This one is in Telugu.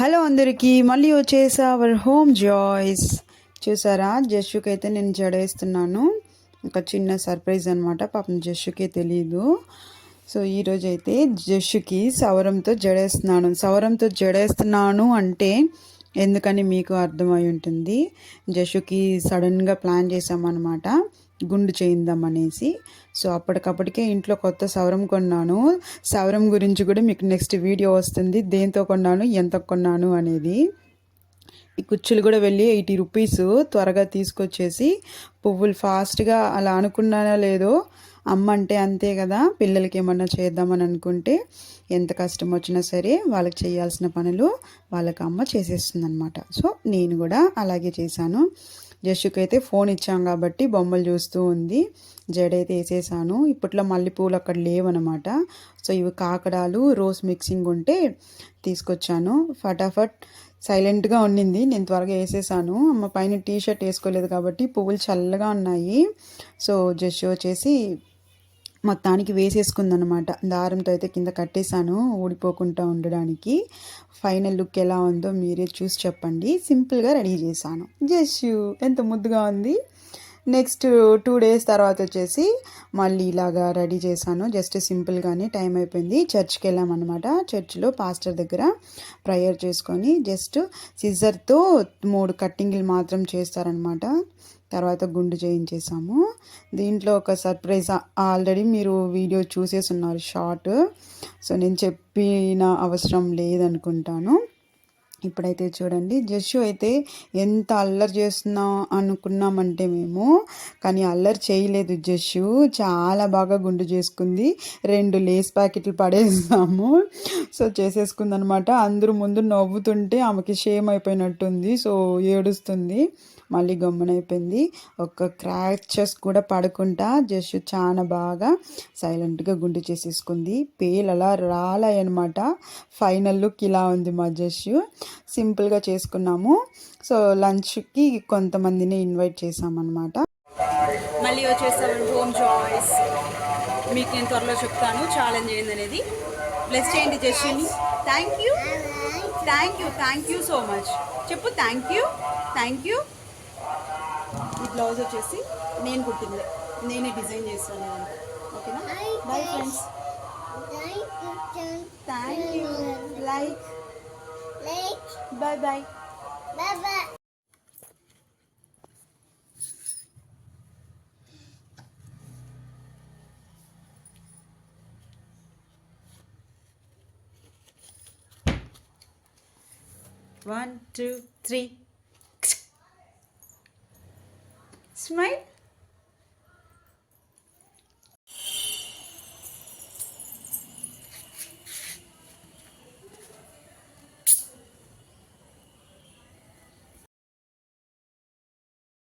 హలో అందరికీ మళ్ళీ వచ్చేసా అవర్ హోమ్ జాయ్స్ చూసారా? జస్సుకి అయితే నేను జడేస్తున్నాను. ఒక చిన్న సర్ప్రైజ్ అనమాట పాపం జస్సుకే తెలీదు. సో ఈరోజు అయితే జస్సుకి సవరంతో జడేస్తున్నాను. సవరంతో జడేస్తున్నాను అంటే ఎందుకని మీకు అర్థమై ఉంటుంది? జషుకి సడన్గా ప్లాన్ చేసామన్నమాట గుండు చేయిందాం అనేసి. సో అప్పటికప్పటికే ఇంట్లో కొత్త సవరం కొన్నాను. సవరం గురించి కూడా మీకు నెక్స్ట్ వీడియో వస్తుంది. దేంతో కొన్నాను? ఎంత కొన్నాను అనేది. ఈ కుచ్చులు కూడా వెళ్ళి ఎయిటీ రూపీస్ త్వరగా తీసుకొచ్చేసి పువ్వులు ఫాస్ట్గా అలా అనుకున్నానో లేదో అమ్మ అంటే అంతే కదా పిల్లలకి ఏమన్నా చేద్దామని అనుకుంటే ఎంత కష్టం వచ్చినా సరే వాళ్ళకి చేయాల్సిన పనులు వాళ్ళకి అమ్మ చేసేస్తుంది అనమాట సో నేను కూడా అలాగే చేశాను. జస్సుకి అయితే ఫోన్ ఇచ్చాం కాబట్టి బొమ్మలు చూస్తూ ఉంది. జడైతే వేసేసాను. ఇప్పట్లో మల్లెపూలు అక్కడ లేవనమాట సో ఇవి కాకడాలు రోజ్ మిక్సింగ్ ఉంటే తీసుకొచ్చాను. ఫటాఫట్ సైలెంట్గా ఉండింది నేను త్వరగా వేసేసాను. అమ్మ పైన టీ షర్ట్ వేసుకోలేదు కాబట్టి పువ్వులు చల్లగా ఉన్నాయి. సో జస్ట్ వచ్చేసి మొత్తానికి వేసేసుకుందనమాట దారంతో అయితే కింద కట్టేశాను ఊడిపోకుండా ఉండడానికి. ఫైనల్ లుక్ ఎలా ఉందో మీరే చూసి చెప్పండి. సింపుల్గా రెడీ చేశాను. జస్ట్ ఎంత ముద్దుగా ఉంది. నెక్స్ట్ టూ డేస్ తర్వాత వచ్చేసి మళ్ళీ ఇలాగా రెడీ చేశాను. జస్ట్ సింపుల్గానే టైం అయిపోయింది. చర్చ్కి వెళ్ళామన్నమాట చర్చ్లో పాస్టర్ దగ్గర ప్రేయర్ చేసుకొని జస్ట్ సిజర్తో మూడు కట్టింగ్లు మాత్రం చేస్తారనమాట తర్వాత గుండు చేయించేసాము. దీంట్లో ఒక సర్ప్రైజ్ ఆల్రెడీ మీరు వీడియో చూసేసి ఉన్నారు షార్ట్. సో నేను చెప్పిన అవసరం లేదనుకుంటాను. ఇప్పుడైతే చూడండి జస్సు అయితే ఎంత అల్లరి చేస్తున్నాం అనుకున్నామంటే మేము. కానీ అల్లరి చేయలేదు జస్సు చాలా బాగా గుండు చేసుకుంది. రెండు లేస్ ప్యాకెట్లు పడేస్తాము సో చేసేసుకుందనమాట. అందరూ ముందు నవ్వుతుంటే ఆమెకి షేమ్ అయిపోయినట్టుంది. సో ఏడుస్తుంది. మళ్ళీ గమ్మునైపోయింది. ఒక క్రాచెస్ కూడా పడకుండా జస్ట్ చాలా బాగా సైలెంట్గా గుండు చేసేసుకుంది. పేలు అలా రాలయనమాట ఫైనల్ లుక్ ఇలా ఉంది మా జస్ట్ సింపుల్గా చేసుకున్నాము. సో లంచ్కి కొంతమందిని ఇన్వైట్ చేసామన్నమాట. మళ్ళీ వచ్చేసామండి హోమ్ జాయిస్ మీకు నేను త్వరలో చెప్తాను ఛాలెంజ్ ఏంది అనేది బ్లెస్ చేయండి జస్టిని thank you thank you thank you so much చెప్పు thank you thank you blouse వచ్చేసి నేను కుట్టింది. నేనే డిజైన్ చేస్తాను. ఓకేనా? Bye friends thank you like bye bye one two three smile